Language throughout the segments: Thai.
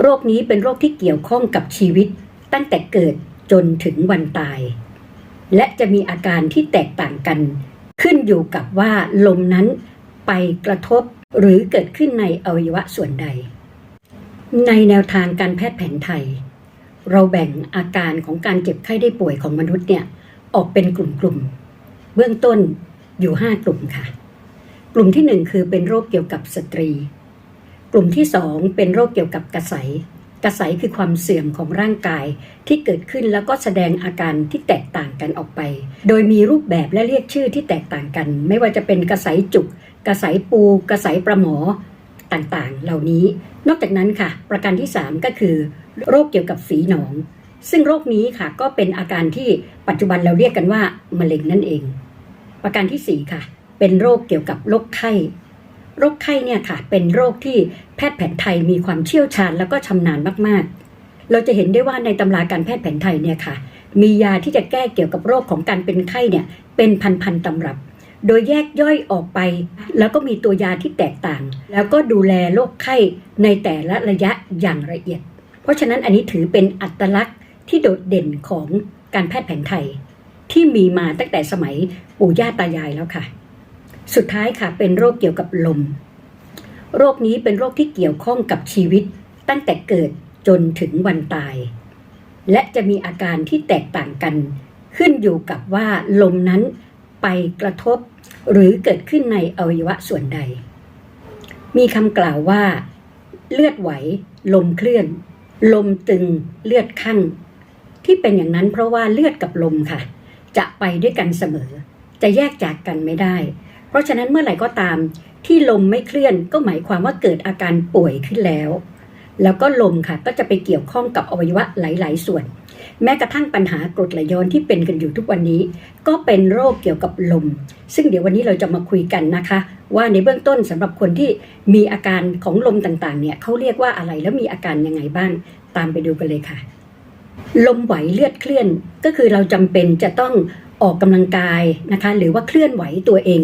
โรคนี้เป็นโรคที่เกี่ยวข้องกับชีวิต ตั้งแต่เกิดจนถึงวันตาย และจะมีอาการที่แตกต่างกัน ขึ้นอยู่กับว่าลมนั้นไปกระทบหรือเกิดขึ้นในอวัยวะส่วนใด ในแนวทางการแพทย์แผนไทย เราแบ่งอาการของการเจ็บไข้ได้ป่วยของมนุษย์เนี่ยออกเป็นกลุ่มๆ เบื้องต้นอยู่ 5 กลุ่มค่ะ กลุ่มที่ 1 คือเป็นโรคเกี่ยวกับสตรี กลุ่มที่ 2 เป็นโรคเกี่ยวกับกระสายกระสายคือความเสื่อมของร่างกายที่เกิดขึ้นแล้วก็แสดงอาการที่แตกต่างกันออกไป โดยมีรูปแบบและเรียกชื่อที่แตกต่างกัน ไม่ว่าจะเป็นกระสายจุก กระสายปู กระสายประหมอต่างๆ เหล่านี้ นอกจากนั้นค่ะ ประการที่ 3 ก็คือ โรคเกี่ยวกับฝีหนอง ซึ่งโรคนี้ค่ะก็เป็นอาการที่ปัจจุบันเราเรียกกันว่ามะเร็งนั่นเอง ประการที่4ค่ะ เป็นโรคเกี่ยวกับโรคไข้ โรคไข้เนี่ยค่ะ เป็นโรคที่แพทย์แผนไทยมีความเชี่ยวชาญแล้วก็ชำนาญมากๆ เราจะเห็นได้ว่าในตำราการแพทย์แผนไทยเนี่ยค่ะ มียาที่จะแก้เกี่ยวกับโรคของการเป็นไข้เนี่ยเป็นพันๆตำรับ โดยแยกย่อยออกไป แล้วก็มีตัวยาที่แตกต่าง แล้วก็ดูแลโรคไข้ในแต่ละระยะอย่างละเอียด เพราะฉะนั้นอันนี้ถือเป็นอัตลักษณ์ที่โดดเด่นของการแพทย์แผนไทย ที่มีมาตั้งแต่สมัยปู่ย่าตายายแล้วค่ะ สุดท้ายค่ะเป็นโรคเกี่ยวกับลม โรคนี้เป็นโรคที่เกี่ยวข้องกับชีวิต ตั้งแต่เกิดจนถึงวันตาย และจะมีอาการที่แตกต่างกัน ขึ้นอยู่กับว่าลมนั้นไปกระทบ หรือเกิดขึ้นในอวัยวะส่วนใด มีคำกล่าวว่า เลือดไหว ลมเคลื่อน ลมตึงเลือดคั่ง ที่เป็นอย่างนั้นเพราะว่าเลือดกับลมค่ะ จะไปด้วยกันเสมอ จะแยกจากกันไม่ได้ เพราะฉะนั้นเมื่อไหร่ก็ตามที่ลมไม่เคลื่อนก็หมายความว่าเกิดอาการป่วยขึ้นแล้ว แล้วก็ลมค่ะก็จะไปเกี่ยวข้องกับอวัยวะหลาย ๆ ส่วน แม้กระทั่งปัญหากรดไหลย้อนที่เป็นกันอยู่ทุกวันนี้ ก็เป็นโรคเกี่ยวกับลม ซึ่งเดี๋ยววันนี้เราจะมาคุยกันนะคะ ว่าในเบื้องต้นสำหรับคนที่มีอาการของลมต่าง ๆ เนี่ยเขาเรียกว่าอะไรแล้วมีอาการยังไงบ้าง ตามไปดูกันเลยค่ะ ลมไหวเลือดเคลื่อนก็คือเราจำเป็นจะต้องออกกำลังกายนะคะ หรือว่าเคลื่อนไหวตัวเอง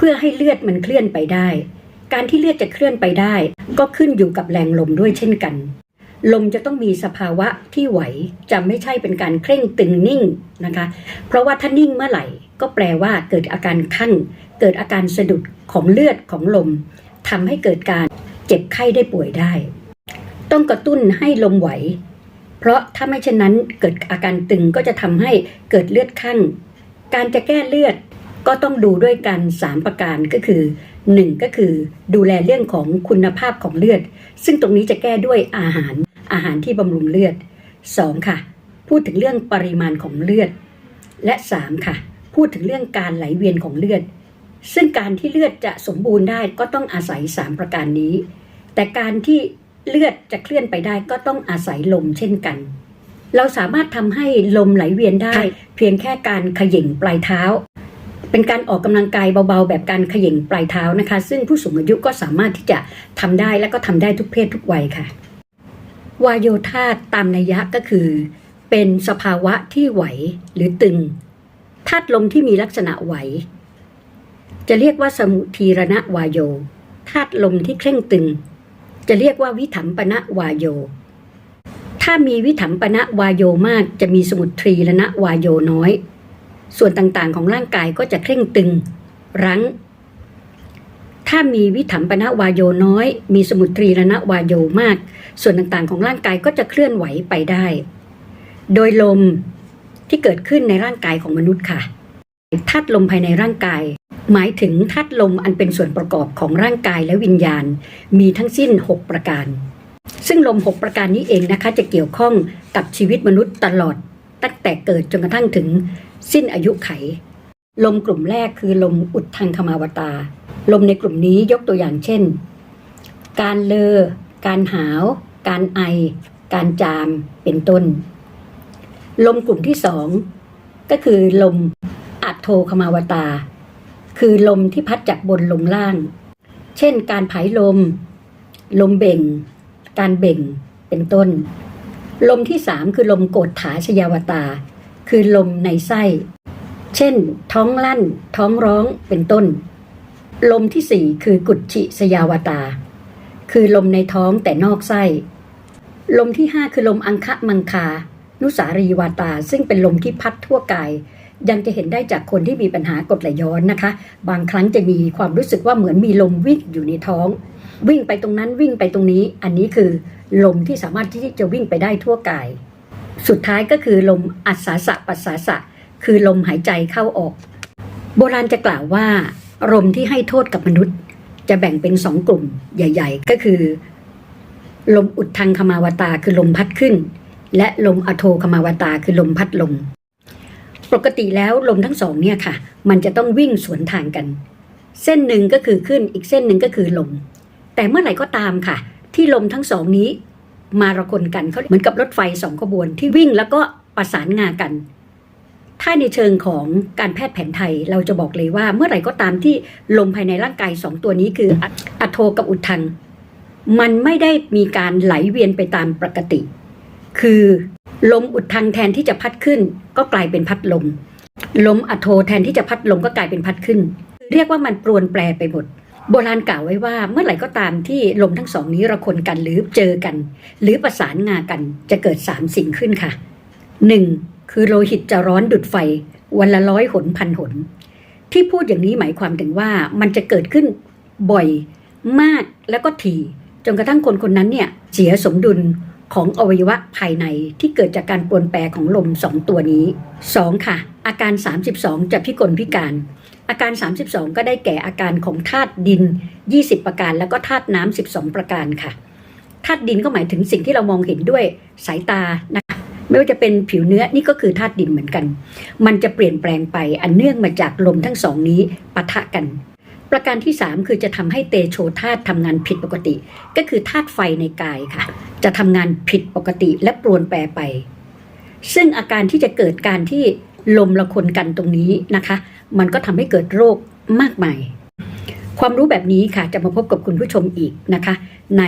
เพื่อให้เลือดมันเคลื่อนไปได้ การที่เลือดจะเคลื่อนไปได้ ก็ขึ้นอยู่กับแรงลมด้วยเช่นกัน ลมจะต้องมีสภาวะที่ไหวจะไม่ใช่เป็นการเคร่งตึงนิ่งนะคะ เพราะว่าถ้านิ่งเมื่อไหร่ ก็แปลว่าเกิดอาการคั่ง เกิดอาการสะดุดของเลือดของลมทำให้เกิดการเจ็บไข้ได้ป่วยได้ ต้องกระตุ้นให้ลมไหว เพราะถ้าไม่เช่นนั้นเกิดอาการตึงก็จะทำให้เกิดเลือดคั่งการจะแก้เลือด ก็ต้องดูด้วยกัน 3 ประการก็คือ 1 ก็คือดูแลเรื่องของคุณภาพของเลือด ซึ่งตรงนี้จะแก้ด้วยอาหารอาหารที่บำรุงเลือด 2 ค่ะ พูดถึงเรื่องปริมาณของเลือด และ 3 ค่ะ พูดถึงเรื่องการไหลเวียนของเลือด ซึ่งการที่เลือดจะสมบูรณ์ได้ก็ต้องอาศัย 3 ประการนี้ แต่การที่เลือดจะเคลื่อนไปได้ก็ต้องอาศัยลมเช่นกัน เราสามารถทำให้ลมไหลเวียนได้ เพียงแค่การเขย่งปลายเท้า เป็นการออกกำลังกายเบาๆ แบบการเขย่งปลายเท้านะคะ ซึ่งผู้สูงอายุก็สามารถที่จะทำได้และก็ทำได้ทุกเพศทุกวัยค่ะวายโยธาตามนัยยะก็คือ เป็นสภาวะที่ไหวหรือตึงธาตุลมที่มีลักษณะไหว จะเรียกว่าสมุทีรณะวายโยธาตุลมที่เคร่งตึง จะเรียกว่าวิถัมปณะวายโย ถ้ามีวิถัมปณะวายโยมากจะมีสมุทรีรณวายโยน้อย ส่วนต่างๆ ของร่างกายก็จะเคร่งตึง รั้ง ถ้ามีวิถัมปณวายโยน้อย มีสมุทรีรณวายโยมาก ส่วนต่างๆ ของร่างกายก็จะเคลื่อนไหวไปได้ โดยลมที่เกิดขึ้นในร่างกายของมนุษย์ค่ะธาตุลมภายในร่างกาย หมายถึงธาตุลมอันเป็นส่วนประกอบของร่างกายและวิญญาณ มีทั้งสิ้น 6 ประการ ซึ่งลม 6 ประการนี้เองนะคะ จะเกี่ยวข้องกับชีวิตมนุษย์ตลอด ตั้งแต่เกิดจนกระทั่งถึงสิ้นอายุไข ลมกลุ่มแรกคือลมอุดทางคมาวตา ลมในกลุ่มนี้ยกตัวอย่างเช่น การเลอ การหาว การไอ การจาม เป็นต้น ลมกลุ่มที่สองก็คือลมอัดโทคมาวตา คือลมที่พัดจากบนลงล่าง เช่น การผายลม ลมเบ่ง การเบ่ง เป็นต้น ลมที่สามคือลมโกฏฐาชยาวตา คือลมในไส้ เช่น ท้องลั่น ท้องร้องเป็นต้น ลมที่สี่คือกุจฉิสยาวตา คือลมในท้องแต่นอกไส้ ลมที่5คือลมอังคะมังคา นุสารีวาตา ซึ่งเป็นลมที่พัดทั่วกายยังจะเห็นได้จากคนที่มีปัญหากรดไหลย้อนนะคะ บางครั้งจะมีความรู้สึกว่าเหมือนมีลมวิ่งอยู่ในท้อง วิ่งไปตรงนั้นวิ่งไปตรงนี้ อันนี้คือ ลมที่สามารถที่จะวิ่งไปได้ทั่วกาย สุดท้ายก็คือลมอัศสาสะปัสสาสะ คือลมหายใจเข้าออก โบราณจะกล่าวว่า ลมที่ให้โทษกับมนุษย์ จะแบ่งเป็นสองกลุ่มใหญ่ ๆ ก็คือ ลมอุดทังคมาวตาคือลมพัดขึ้น และลมอโทคมาวตาคือลมพัดลง ปกติแล้วลมทั้งสองเนี่ยค่ะ มันจะต้องวิ่งสวนทางกัน เส้นหนึ่งก็คือขึ้นอีกเส้นหนึ่งก็คือลง แต่เมื่อไหร่ก็ตามค่ะ ที่ลมทั้งสองนี้มาระคนกันเขาเหมือนกับรถไฟสองขบวนที่วิ่งแล้วก็ประสานงากัน ถ้าในเชิงของการแพทย์แผนไทยเราจะบอกเลยว่า เมื่อไหร่ก็ตามที่ลมภายในร่างกายสองตัวนี้คืออะโทกับอุดทัง มันไม่ได้มีการไหลเวียนไปตามปกติ คือลมอุดทังแทนที่จะพัดขึ้น ก็กลายเป็นพัดลม ลมอะโทแทนที่จะพัดลงก็กลายเป็นพัดขึ้น เรียกว่ามันปรวนแปรไปหมด โบราณกล่าวไว้ว่าเมื่อไหร่ก็ตามที่ลมทั้งสองนี้ระคนกันหรือเจอกัน หรือประสานงากันจะเกิดสามสิ่งขึ้นค่ะหนึ่งคือโลหิตจะร้อนดุดไฟ วันละร้อยหนพันหน ที่พูดอย่างนี้หมายความถึงว่ามันจะเกิดขึ้นบ่อยมากแล้วก็ถี่จนกระทั่งคนคนนั้นเนี่ยเสียสมดุลของอวัยวะภายในที่เกิดจากการปวนแปรของลมสองตัวนี้สองค่ะ อาการ 32 จะพิกลพิการ อาการ 32 ก็ได้แก่อาการของธาตุดิน 20 ประการ แล้วก็ธาตุน้ำ12 ประการค่ะธาตุดินก็หมายถึงสิ่งที่เรามองเห็นด้วยสายตานะคะไม่ว่าจะเป็นผิวเนื้อนี่ก็คือธาตุดินเหมือนกัน มันจะเปลี่ยนแปลงไปอันเนื่องมาจากลมทั้งสองนี้ปะทะกัน ประการที่ 3 คือจะทำให้เตโชธาตุทำงานผิดปกติ ก็คือธาตุไฟในกายค่ะ จะทำงานผิดปกติและปรวนแปรไป ซึ่งอาการที่จะเกิดการที่ลมละคนกันตรงนี้นะคะ มันก็ทำให้เกิดโรคมากมาย ความรู้แบบนี้ค่ะจะมาพบกับคุณผู้ชมอีกนะคะ ใน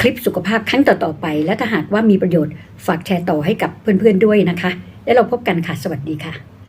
คลิปสุขภาพครั้งต่อๆไป และถ้าหากว่ามีประโยชน์ฝากแชร์ต่อให้กับเพื่อนๆด้วยนะคะ แล้วเราพบกันค่ะ สวัสดีค่ะ